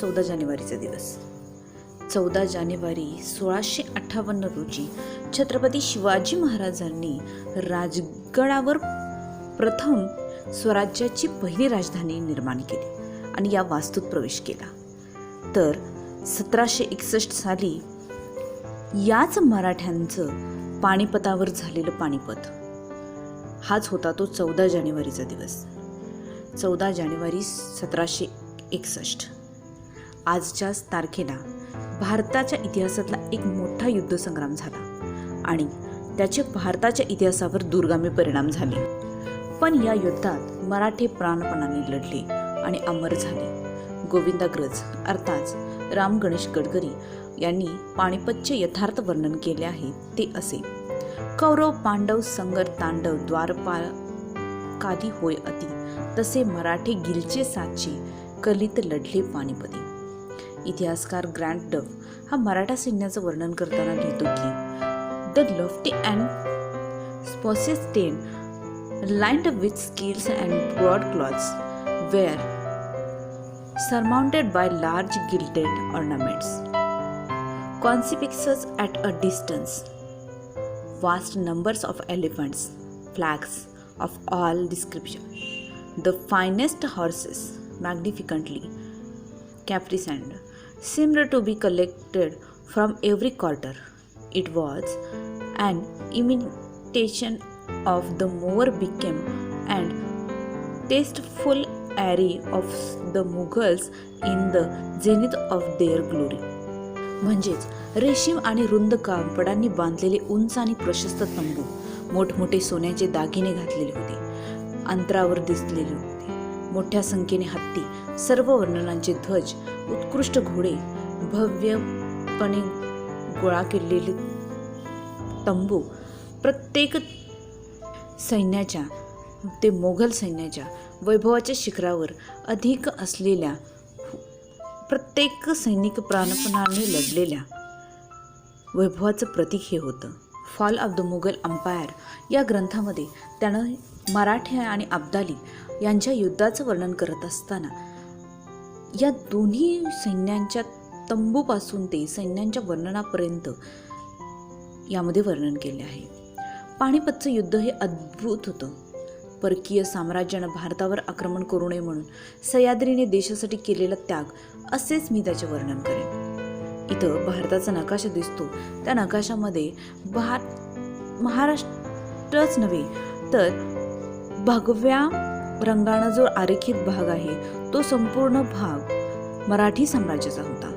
चौदा जानेवारीचा दिवस. चौदा जानेवारी सोळाशे अठ्ठावन्न रोजी छत्रपती शिवाजी महाराजांनी राजगडावर प्रथम स्वराज्याची पहिली राजधानी निर्माण केली आणि या वास्तूत प्रवेश केला. तर सतराशे एकसष्ट साली याच मराठ्यांचं पानिपतावर झालेलं पानिपत हाच होता तो चौदा जानेवारीचा दिवस. चौदा जानेवारी सतराशे एकसष्ट. आजच्याच तारखेला भारताच्या इतिहासातला एक मोठा युद्धसंग्राम झाला आणि त्याचे भारताच्या इतिहासावर दूरगामी परिणाम झाले. पण या युद्धात मराठे प्राणपणाने लढले आणि अमर झाले. गोविंदाग्रज अर्थात राम गणेश गडकरी यांनी पानिपतचे यथार्थ वर्णन केले आहे ते असे. कौरव पांडव संगर तांडव द्वारपाल कादी होय अति तसे मराठे गिलचे साचे कलित लढले पानिपती. इतिहासकार ग्रँड डव हा मराठा सैन्याचं वर्णन करताना लिहितो की the lofty and spacious ten lined with skills and broadcloths were surmounted by large gilded ornaments. Conspicuous at a distance, vast numbers of elephants, flags of all description, the finest horses, magnificently caparisoned, seemed to be collected from every quarter. It was an imitation of the more became and tasteful array of the Mughals in the zenith of their glory. म्हणजेच रेशीम आणि रुंद कापडांनी बांधलेले उंच आणि प्रशस्त तंबू मोठमोठे सोन्याचे दागिने घातलेले होते अंतरावर दिसलेले होते मोठ्या संख्येने हत्ती सर्व वर्णनांचे ध्वज उत्कृष्ट घोडे भव्यपणे गोळा केलेले तंबू प्रत्येक सैन्याच्या ते मोघल सैन्याच्या वैभवाच्या शिखरावर अधिक असलेल्या प्रत्येक सैनिक प्राणपणाने लढलेल्या वैभवाचं प्रतीक हे होतं. Fall of the Mughal empire या ग्रंथामध्ये त्यानं मराठे आणि अब्दाली यांच्या युद्धाचं वर्णन करत असताना या दोन्ही सैन्यांच्या तंबूपासून ते सैन्यांच्या वर्णनापर्यंत यामध्ये वर्णन केले आहे. पाणीपतचं युद्ध हे अद्भुत होतं. परकीय साम्राज्यानं भारतावर आक्रमण करू नये म्हणून सह्याद्रीने देशासाठी केलेला त्याग असेच मी त्याचे वर्णन करेन. इथं भारताचा नकाशा दिसतो. त्या नकाशामध्ये भार महाराष्ट्रच नव्हे तर भगव्या रंगानं जो आरेखित भाग आहे. तो संपूर्ण भाग मराठी साम्राज्याचा होता.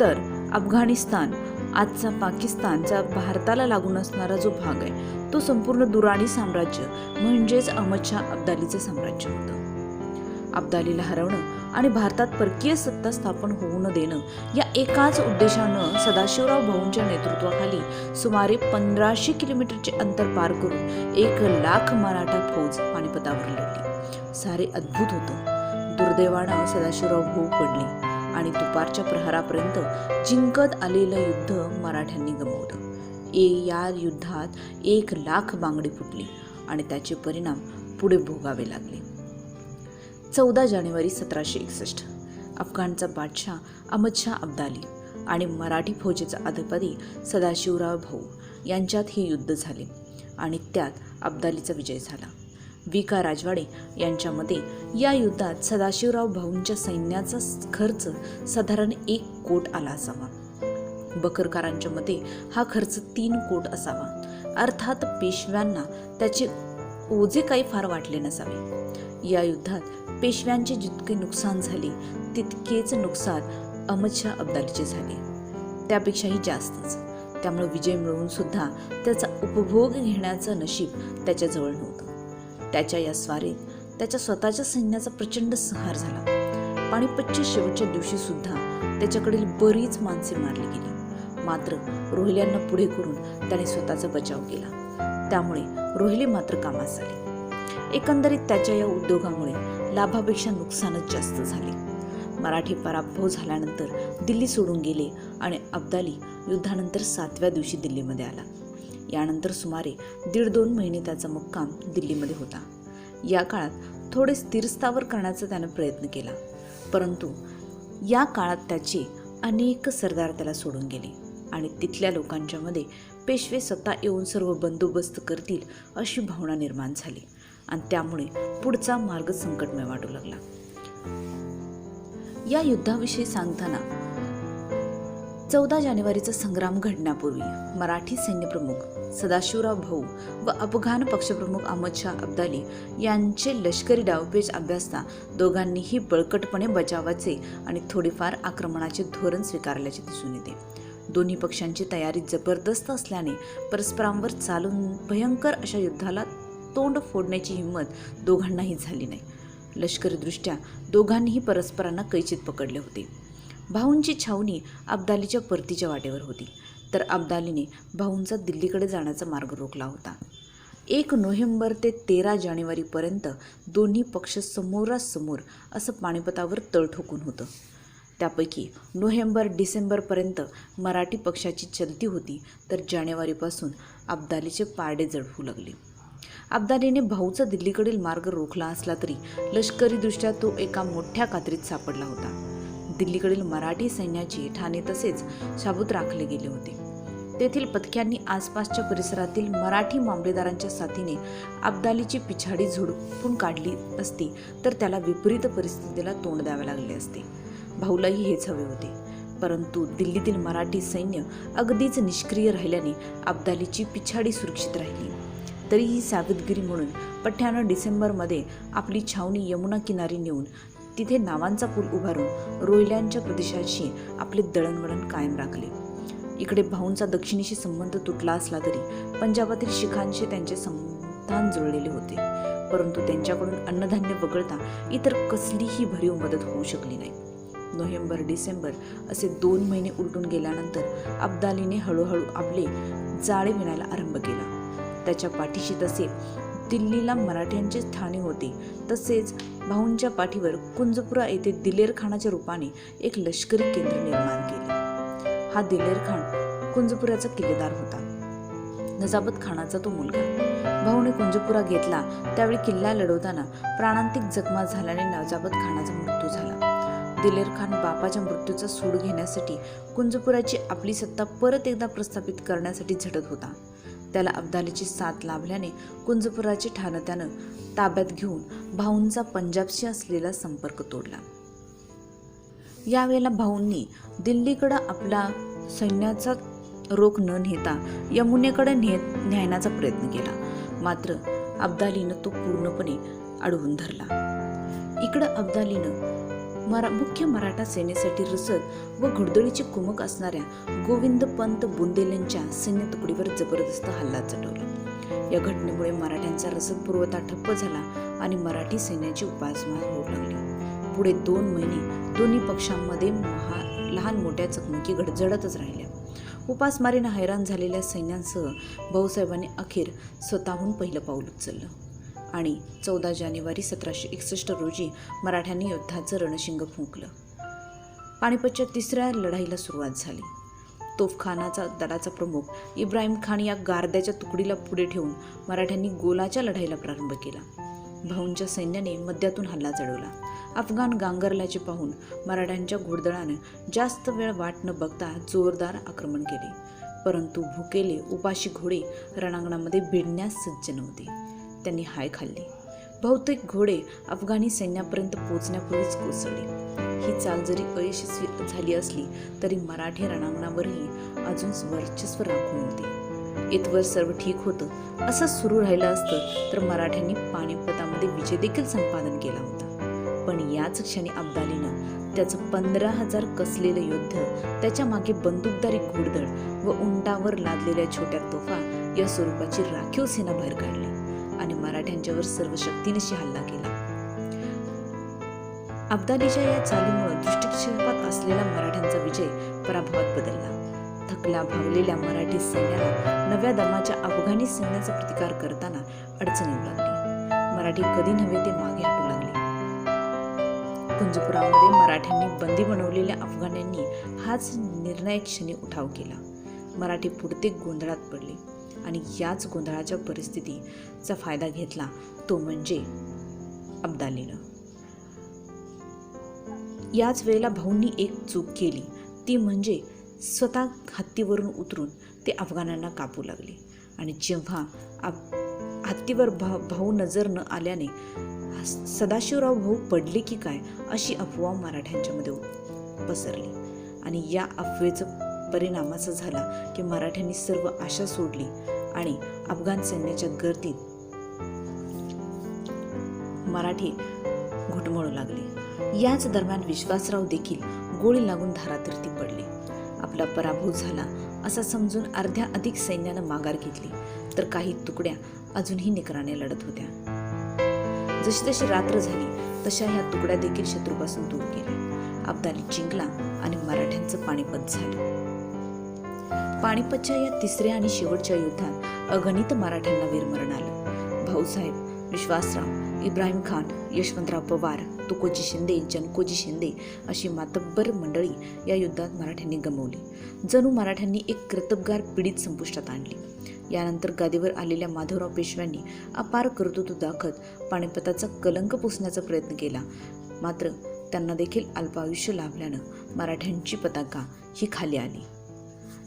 तर अफगाणिस्तान आजचा पाकिस्तानचा भारताला लागून असणारा जो भाग आहे तो संपूर्ण दुराणी साम्राज्य म्हणजेच अहमदशाह अब्दालीचं साम्राज्य होतं. अब्दालीला हरवणं आणि भारतात परकीय सत्ता स्थापन होऊ न देणं या एकाच उद्देशानं सदाशिवराव भाऊंच्या नेतृत्वाखाली सुमारे पंधराशे किलोमीटरचे अंतर पार करून एक लाख मराठा फौज पानिपतावर लढली. सारे अद्भुत होतं. दुर्दैवानं सदाशिवराव भाऊ पडले आणि दुपारच्या प्रहारापर्यंत जिंकत आलेलं युद्ध मराठ्यांनी गमावलं. ए या युद्धात एक लाख बांगडी फुटली आणि त्याचे परिणाम पुढे भोगावे लागले. चौदा जानेवारी सतराशे एकसष्ट अफगाणचा बादशाह अहमदशाह अब्दाली आणि मराठी फौजेचा अधिपती सदाशिवराव भाऊ यांच्यात हे युद्ध झाले आणि त्यात अब्दालीचा विजय झाला. वि का राजवाडे यांच्या मते या युद्धात सदाशिवराव भाऊंच्या सैन्याचा खर्च साधारण एक कोट आला असावा. बकरकारांच्या मते हा खर्च तीन कोट असावा. अर्थात पेशव्यांना त्याचे ओझे काही फार वाटले नसावे. या युद्धात पेशव्यांचे जितके नुकसान झाले तितकेच नुकसान अहमदशाह अब्दालीचे झाले. त्यापेक्षाही जास्तच. त्यामुळे विजय मिळवून सुद्धा त्याचा उपभोग घेण्याचं नशीब त्याच्याजवळ नव्हतं. त्याच्या या स्वारीत त्याच्या स्वतःच्या सैन्याचा प्रचंड संहार झाला. पाणीपतच्या शेवटच्या दिवशी सुद्धा त्याच्याकडील बरीच माणसे मारली गेली. मात्र रोहिल्यांना पुढे करून त्याने स्वतःचा बचाव केला. त्यामुळे रोहिले मात्र कामास आले. एकंदरीत त्याच्या या उद्योगामुळे लाभापेक्षा नुकसानच जास्त झाले. मराठी पराभव झाल्यानंतर दिल्ली सोडून गेले आणि अब्दाली युद्धानंतर सातव्या दिवशी दिल्लीमध्ये आला. यानंतर सुमारे दीड दोन महिने त्याचा मुक्काम दिल्लीमध्ये होता. या काळात थोडे स्थिरस्थावर करण्याचा त्यानं प्रयत्न केला. परंतु या काळात त्याचे अनेक सरदार त्याला सोडून गेले आणि तिथल्या लोकांच्यामध्ये पेशवे स्वतः येऊन सर्व बंदोबस्त करतील अशी भावना निर्माण झाली आणि त्यामुळे पुढचा मार्ग संकटमय वाटू लागला. या युद्धाविषयी सांगताना चौदा जानेवारीचा संग्राम घडण्यापूर्वी मराठी सैन्यप्रमुख सदाशिवराव भाऊ व अफगाण पक्षप्रमुख अहमद शाह अब्दाली यांचे लष्करी डावपेच अभ्यासता दोघांनीही बळकटपणे बचावाचे आणि थोडेफार आक्रमणाचे धोरण स्वीकारल्याचे दिसून येते. दोन्ही पक्षांची तयारी जबरदस्त असल्याने परस्परांवर चालून भयंकर अशा युद्धाला तोंड फोडण्याची हिंमत दोघांनाही झाली नाही. लष्करीदृष्ट्या दोघांनीही परस्परांना कैचित पकडले होते. भाऊंची छावणी अब्दालीच्या परतीच्या वाटेवर होती. तर अब्दालीने भाऊंचा दिल्लीकडे जाण्याचा मार्ग रोखला होता. एक नोव्हेंबर ते तेरा जानेवारीपर्यंत दोन्ही पक्ष समोरासमोर असं पाणीपतावर तळ ठोकून होतं. त्यापैकी नोव्हेंबर डिसेंबरपर्यंत मराठी पक्षाची चलती होती तर जानेवारीपासून अब्दालीचे पारडे जळफू लागले. अब्दालीने भाऊचा दिल्लीकडील मार्ग रोखला असला तरी लष्करीदृष्ट्या तो एका मोठ्या कात्रीत सापडला होता. दिल्लीकडील मराठी सैन्याचे ठाणे तसेच शाबूत राखले गेले होते. तेथील पथक्यांनी आसपासच्या परिसरातील मराठी मामलेदारांच्या साथीने अब्दालीची पिछाडी झुडपून काढली असती तर त्याला विपरीत परिस्थितीला तोंड द्यावे लागले असते. भाऊलाही हेच हवे होते. परंतु दिल्लीतील मराठी सैन्य अगदीच निष्क्रिय राहिल्याने अब्दालीची पिछाडी सुरक्षित राहिली. तरीही सावधगिरी म्हणून पठ्ठ्यानं डिसेंबरमध्ये आपली छावणी यमुना किनारी नेऊन तिथे नावांचा पूल उभारून रोहिल्यांच्या प्रदेशाशी आपले दळणवळण कायम राखले. इकडे भाऊंचा दक्षिणेशी संबंध तुटला असला तरी पंजाबातील शिखांशी त्यांचे संधान जुळलेले होते. परंतु त्यांच्याकडून अन्नधान्य वगळता इतर कसलीही भरीव मदत होऊ शकली नाही. नोव्हेंबर डिसेंबर असे दोन महिने उलटून गेल्यानंतर अब्दालीने हळूहळू आपले जाळे विणायला आरंभ केला. त्याच्या पाठीशी तसे दिल्लीला मराठ्यांचे ठाणे होते. तसेच भाऊंच्या पाठीवर कुंजपुरा येथे दिलेर खानाच्या रूपाने एक लष्करी केंद्र निर्माण केले. हा दिलेर खान कुंजपुराचा किल्लेदार होता. नजाबत खानाचा तो मुलगा. भाऊने कुंजपुरा घेतला. त्यावेळी किल्ला लढवताना प्राणांतिक जखमा झाल्याने नजाबत खानाचा मृत्यू झाला. दिलेर खान बापाच्या मृत्यूचा सूड घेण्यासाठी कुंजपुराची आपली सत्ता परत एकदा प्रस्थापित करण्यासाठी झटत होता. त्याला अब्दालीची साथ लाभल्याने कुंजपुराची ठाणं त्यानं ताब्यात घेऊन भाऊंचा पंजाबशी असलेला संपर्क तोडला. यावेळेला भाऊंनी दिल्लीकडं आपला सैन्याचा रोख न नेता यमुनेकडे ने न्यायण्याचा प्रयत्न केला. मात्र अब्दालीनं तो पूर्णपणे अडवून धरला. इकडं अब्दालीनं मरा मुख्य मराठा सेनेसाठी रसद व घोडदळीची कुमक असणाऱ्या गोविंद पंत बुंदेलेंच्या सैन्य तुकडीवर जबरदस्त हल्ला चढवला. या घटनेमुळे मराठ्यांचा रसद पुरवठा ठप्प झाला आणि मराठी सैन्याची उपासमार होऊ लागली. पुढे दोन महिने दोन्ही पक्षांमध्ये महा लहान मोठ्या चकमकी घडझडतच राहिल्या. उपासमारीनं हैराण झालेल्या सैन्यांसह भाऊसाहेबांनी अखेर स्वतःहून पहिलं पाऊल उचललं. आणि चौदा जानेवारी सतराशे एकसष्ट रोजी मराठ्यांनी युद्धाचं रणशिंग फुंकलं. पानिपतच्या तिसऱ्या लढाईला सुरुवात झाली. तोफखानाचा दलाचा प्रमुख इब्राहिम खान या गारद्याच्या तुकडीला पुढे ठेवून मराठ्यांनी गोलाच्या लढाईला प्रारंभ केला. भाऊंच्या सैन्याने मध्यातून हल्ला चढवला. अफगाण गांगरल्याचे पाहून मराठ्यांच्या घोडदळानं जास्त वेळ वाट न बघता जोरदार आक्रमण केले. परंतु भुकेले उपाशी घोडे रणांगणामध्ये भिडण्यास सज्ज नव्हते. त्यांनी हाय खाल्ली. बहुतेक घोडे अफगाणी सैन्यापर्यंत पोचण्यापूर्वीच कोसळले. ही चाल जरी अयशस्वी झाली असली तरी मराठी रणांगणावरही अजून वर्चस्व राखून होते. इथवर सर्व ठीक होतं असं सुरू राहिलं असतं तर मराठ्यांनी पानिपतामध्ये विजय देखील संपादन केला होता. पण याच क्षणी अब्दालीनं त्याचं पंधरा हजार कसलेलं युद्ध त्याच्यामागे बंदूकदारी घोडदळ व उंटावर लादलेल्या छोट्या तोफा या स्वरूपाची राखीव सेना बाहेर काढली. आणि मराठ्यांच्यावर सर्व शक्तीनिशी हल्ला केला. अब्दालीच्या या चालीमुळे दृष्टिक्षेपात असलेला मराठ्यांचा विजय पराभवात बदलला. थकल्या भागलेल्या मराठी सैन्याला नव्या दमाच्या अफगाणी सैन्याचा प्रतिकार करताना अडचण येऊ लागली मराठी कधी नव्हे ते मागे हटू लागले. कुंजपुरामध्ये मराठ्यांनी बंदी बनवलेल्या अफगाण्यांनी हाच निर्णायक क्षणी उठाव केला. मराठी पुढते गोंधळात पडले. आणि याच गोंधळाच्या परिस्थितीचा फायदा घेतला तो म्हणजे अब्दालीनं. याच वेळेला भाऊंनी एक चूक केली. ती म्हणजे स्वतः हत्तीवरून उतरून ते अफगाणांना कापू लागले. आणि जेव्हा आप हत्तीवर भा भाऊ नजर न आल्याने सदाशिवराव भाऊ पडले की काय अशी अफवा मराठ्यांच्यामध्ये पसरली. आणि या अफवेचं परिणामाचा झाला की मराठ्यांनी सर्व आशा सोडली. आणि अफगाण सैन्याच्या गर्दीत मराठी घुटमळू लागले. याच दरम्यान विश्वासराव देखील गोळी लागून धारातीर्थी पडले. आपला पराभव झाला असा समजून अर्ध्या अधिक सैन्यानं माघार घेतली. तर काही तुकड्या अजूनही निकराने लढत होत्या. जशी जशी रात्र झाली तशा ह्या तुकड्या देखील शत्रूपासून दूर गेल्या. अब्दाली जिंकला आणि मराठ्यांचं पाणीपत झालं. पाणीपतच्या या तिसऱ्या आणि शेवटच्या युद्धात अगणित मराठ्यांना वीरमरण आलं. भाऊसाहेब विश्वासराव इब्राहिम खान यशवंतराव पवार तुकोजी शिंदे जनकोजी शिंदे अशी मातब्बर मंडळी या युद्धात मराठ्यांनी गमवली. जणू मराठ्यांनी एक कर्तबगार पिढीत संपुष्टात आणली. यानंतर गादीवर आलेल्या माधवराव पेशव्यांनी अपार कर्तृत्व दाखत पानिपताचा कलंक पुसण्याचा प्रयत्न केला. मात्र त्यांना देखील अल्पायुष्य लाभल्यानं मराठ्यांची पताका ही खाली आली.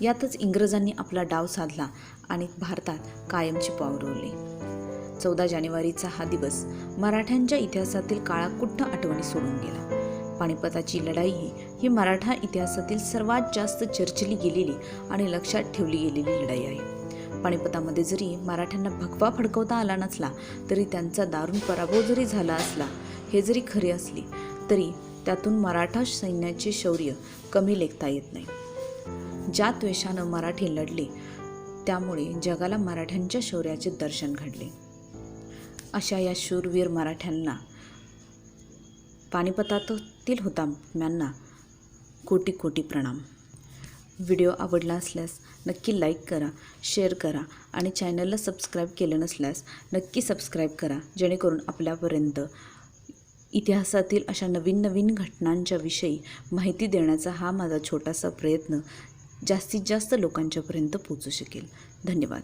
यातच इंग्रजांनी आपला डाव साधला आणि भारतात कायमचे पावरवले चौदा जानेवारीचा हा दिवस मराठ्यांच्या इतिहासातील काळाकुट्ट आठवणी सोडून गेला. पानिपताची लढाई ही मराठा इतिहासातील सर्वात जास्त चर्चली गेलेली आणि लक्षात ठेवली गेलेली लढाई आहे. पानिपतामध्ये जरी मराठ्यांना भगवा फडकवता आला नसला तरी त्यांचा दारुण पराभव जरी झाला असला हे जरी खरे असले तरी त्यातून मराठा सैन्याचे शौर्य कमी लेखता येत नाही. ज्या द्वेषानं मराठी लढली त्यामुळे जगाला मराठ्यांच्या शौर्याचे दर्शन घडले. अशा या शूरवीर मराठ्यांना पानिपतातील हुतात्म्यांना कोटी कोटी प्रणाम. व्हिडिओ आवडला असल्यास नक्की लाईक करा शेअर करा आणि चॅनलला सबस्क्राईब केलं नसल्यास नक्की सबस्क्राईब करा जेणेकरून आपल्यापर्यंत इतिहासातील अशा नवीन नवीन घटनांच्या विषयी माहिती देण्याचा हा माझा छोटासा प्रयत्न जास्तीत जास्त लोकांच्यापर्यंत पोचू शकेल. धन्यवाद.